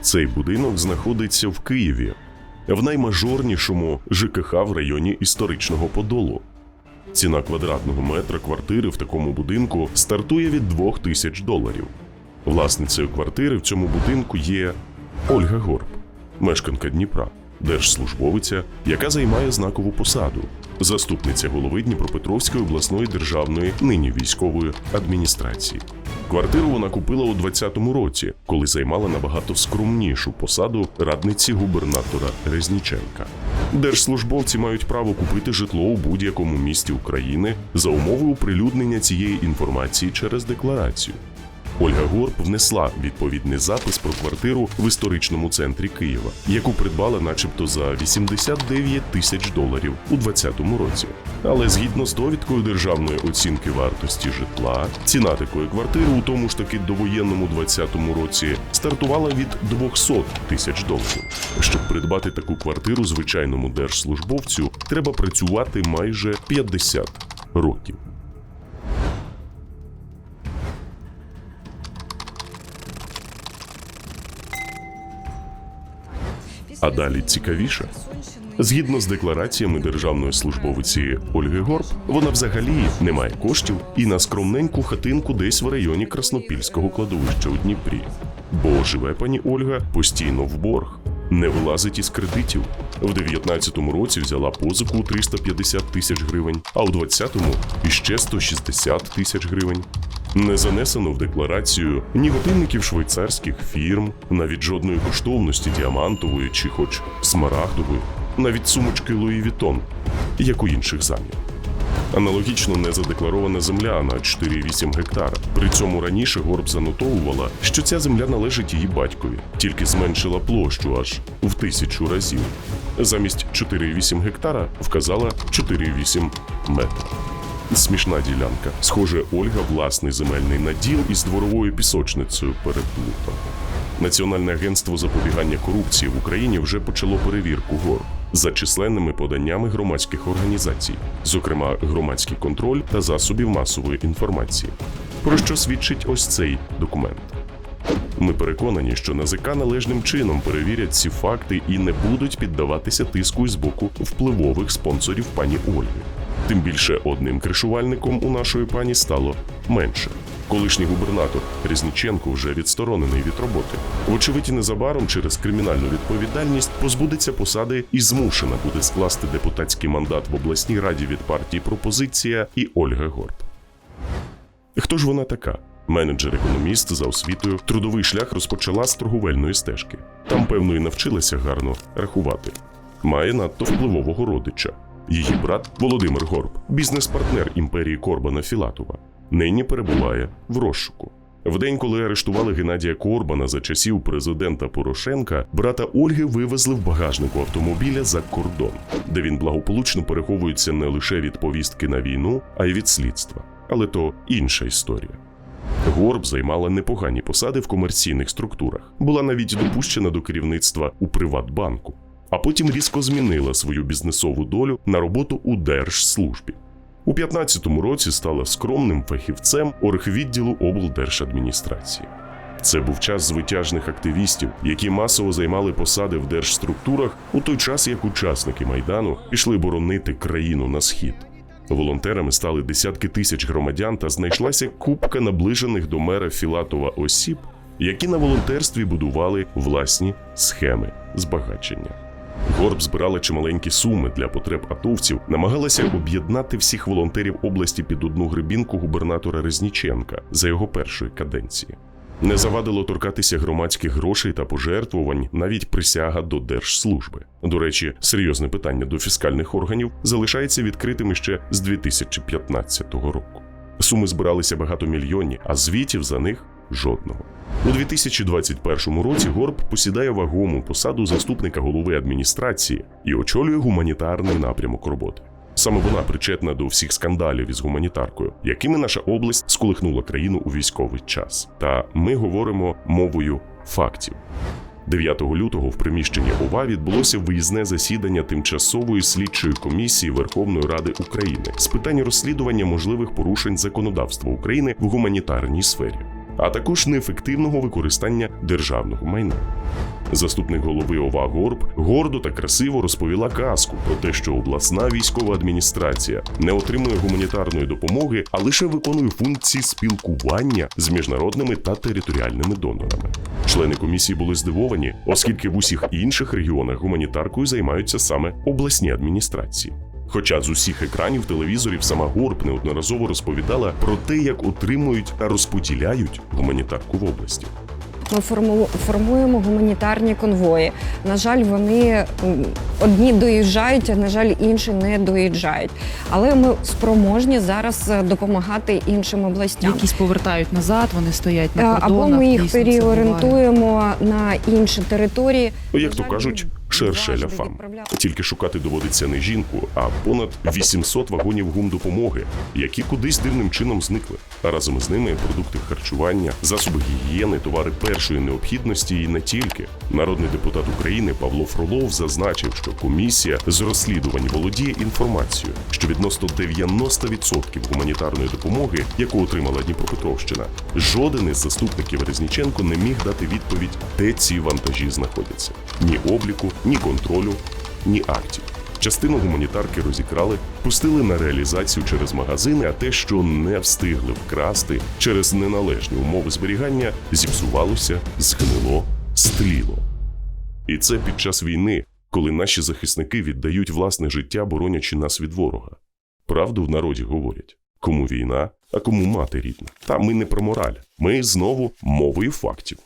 Цей будинок знаходиться в Києві, в наймажорнішому ЖКХ в районі історичного Подолу. Ціна квадратного метра квартири в такому будинку стартує від 2 тисяч доларів. Власницею квартири в цьому будинку є Ольга Горб, мешканка Дніпра, держслужбовиця, яка займає знакову посаду, заступниця голови Дніпропетровської обласної державної нині військової адміністрації. Квартиру вона купила у 2020 році, коли займала набагато скромнішу посаду радниці губернатора Резніченка. Держслужбовці мають право купити житло у будь-якому місті України за умови оприлюднення цієї інформації через декларацію. Ольга Горб внесла відповідний запис про квартиру в історичному центрі Києва, яку придбала, начебто, за 89 тисяч доларів у 2020 році. Але згідно з довідкою державної оцінки вартості житла, ціна такої квартири у тому ж таки довоєнному 2020 році стартувала від 200 тисяч доларів. Щоб придбати таку квартиру звичайному держслужбовцю, треба працювати майже 50 років. А далі цікавіше. Згідно з деклараціями державної службовиці Ольги Горб, вона взагалі не має коштів і на скромненьку хатинку десь в районі Краснопільського кладовища у Дніпрі. Бо живе пані Ольга постійно в борг, не вилазить із кредитів. В 19-му році взяла позику у 350 тисяч гривень, а у 20-му іще 160 тисяч гривень. Не занесено в декларацію ні годинників швейцарських фірм, навіть жодної коштовності діамантової чи хоч смарагдової, навіть сумочки Луї Вітон, як у інших замів. Аналогічно не задекларована земля на 4,8 гектара. При цьому раніше Горб занотовувала, що ця земля належить її батькові, тільки зменшила площу аж в тисячу разів. Замість 4,8 гектара вказала 4,8 метра. Смішна ділянка. Схоже, Ольга власний земельний наділ із дворовою пісочницею переплутала. Національне агентство запобігання корупції в Україні вже почало перевірку гор за численними поданнями громадських організацій, зокрема громадський контроль та засобів масової інформації. Про що свідчить ось цей документ. Ми переконані, що НАЗК належним чином перевірять ці факти і не будуть піддаватися тиску із боку впливових спонсорів пані Ольги. Тим більше одним кришувальником у нашої пані стало менше. Колишній губернатор Різніченко вже відсторонений від роботи. Вочевидь, незабаром через кримінальну відповідальність позбудеться посади і змушена буде скласти депутатський мандат в обласній раді від партії Пропозиція і Ольга Горб. Хто ж вона така? Менеджер-економіст за освітою трудовий шлях розпочала з торговельної стежки. Там, певно, і навчилася гарно рахувати. Має надто впливового родича. Її брат Володимир Горб, бізнес-партнер імперії Корбана Філатова, нині перебуває в розшуку. В день, коли арештували Геннадія Корбана за часів президента Порошенка, брата Ольги вивезли в багажнику автомобіля за кордон, де він благополучно переховується не лише від повістки на війну, а й від слідства. Але то інша історія. Горб займала непогані посади в комерційних структурах, була навіть допущена до керівництва у Приватбанку, а потім різко змінила свою бізнесову долю на роботу у держслужбі. У 15-му році стала скромним фахівцем оргвідділу облдержадміністрації. Це був час звитяжних активістів, які масово займали посади в держструктурах у той час, як учасники майдану пішли боронити країну на схід. Волонтерами стали десятки тисяч громадян та знайшлася купка наближених до мера Філатова осіб, які на волонтерстві будували власні схеми збагачення. Горб збирала чималенькі суми для потреб атовців, намагалася об'єднати всіх волонтерів області під одну грибінку губернатора Резніченка за його першої каденції. Не завадило торкатися громадських грошей та пожертвувань навіть присяга до держслужби. До речі, серйозне питання до фіскальних органів залишається відкритим ще з 2015 року. Суми збиралися багатомільйонні, а звітів за них жодного. У 2021 році Горб посідає вагому посаду заступника голови адміністрації і очолює гуманітарний напрямок роботи. Саме вона причетна до всіх скандалів із гуманітаркою, якими наша область сколихнула країну у військовий час. Та ми говоримо мовою фактів. 9 лютого в приміщенні ОВА відбулося виїзне засідання тимчасової слідчої комісії Верховної Ради України з питань розслідування можливих порушень законодавства України в гуманітарній сфері. А також неефективного використання державного майна. Заступник голови ОВА Горб гордо та красиво розповіла казку про те, що обласна військова адміністрація не отримує гуманітарної допомоги, а лише виконує функції спілкування з міжнародними та територіальними донорами. Члени комісії були здивовані, оскільки в усіх інших регіонах гуманітаркою займаються саме обласні адміністрації. Хоча з усіх екранів телевізорів сама Горб неодноразово розповідала про те, як отримують та розподіляють гуманітарку в області. Ми форму- формуємо гуманітарні конвої. На жаль, вони одні доїжджають, а на жаль, інші не доїжджають. Але ми спроможні зараз е, допомагати іншим областям. Якісь повертають назад, вони стоять Е, на Або ми їх переорієнтуємо на інші території. Як то кажуть, шершеля фам. Тільки шукати доводиться не жінку, а понад 800 вагонів гумдопомоги, які кудись дивним чином зникли. А разом із ними продукти харчування, засоби гігієни, товари першої необхідності і не тільки. Народний депутат України Павло Фролов зазначив, що комісія з розслідувань володіє інформацією, що відносно 90% гуманітарної допомоги, яку отримала Дніпропетровщина, жоден із заступників Резніченко не міг дати відповідь, де ці вантажі знаходяться. Ні обліку, ні контролю, ні актів. Частину гуманітарки розікрали, пустили на реалізацію через магазини, а те, що не встигли вкрасти через неналежні умови зберігання, зіпсувалося, згнило, стліло. І це під час війни, коли наші захисники віддають власне життя, боронячи нас від ворога. Правду в народі говорять: кому війна, а кому мати рідна. Та ми не про мораль, ми знову мовою фактів.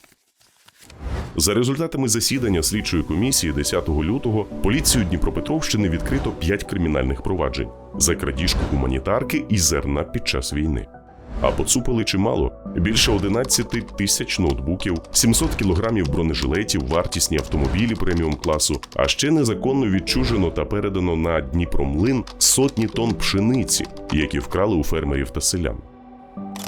За результатами засідання слідчої комісії 10 лютого поліцією Дніпропетровщини відкрито 5 кримінальних проваджень за крадіжку гуманітарки і зерна під час війни. А поцупили чимало більше 11 тисяч ноутбуків, 700 кілограмів бронежилетів, вартісні автомобілі преміум класу, а ще незаконно відчужено та передано на Дніпромлин сотні тонн пшениці, які вкрали у фермерів та селян.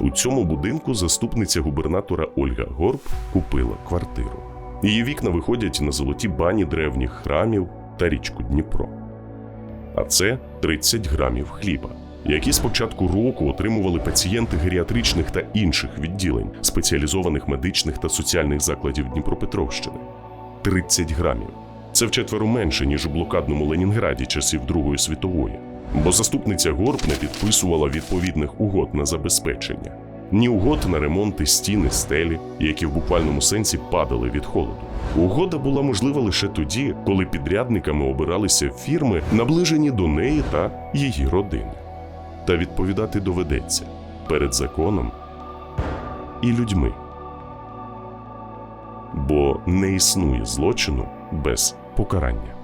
У цьому будинку заступниця губернатора Ольга Горб купила квартиру. Її вікна виходять на золоті бані древніх храмів та річку Дніпро. А це 30 грамів хліба, які з початку року отримували пацієнти геріатричних та інших відділень, спеціалізованих медичних та соціальних закладів Дніпропетровщини. 30 грамів. Це вчетверо менше, ніж у блокадному Ленінграді часів Другої світової, бо заступниця Горб не підписувала відповідних угод на забезпечення, ні угод на ремонти стіни, стелі, які в буквальному сенсі падали від холоду. Угода була можлива лише тоді, коли підрядниками обиралися фірми, наближені до неї та її родини. Та відповідати доведеться перед законом і людьми. Бо не існує злочину без покарання.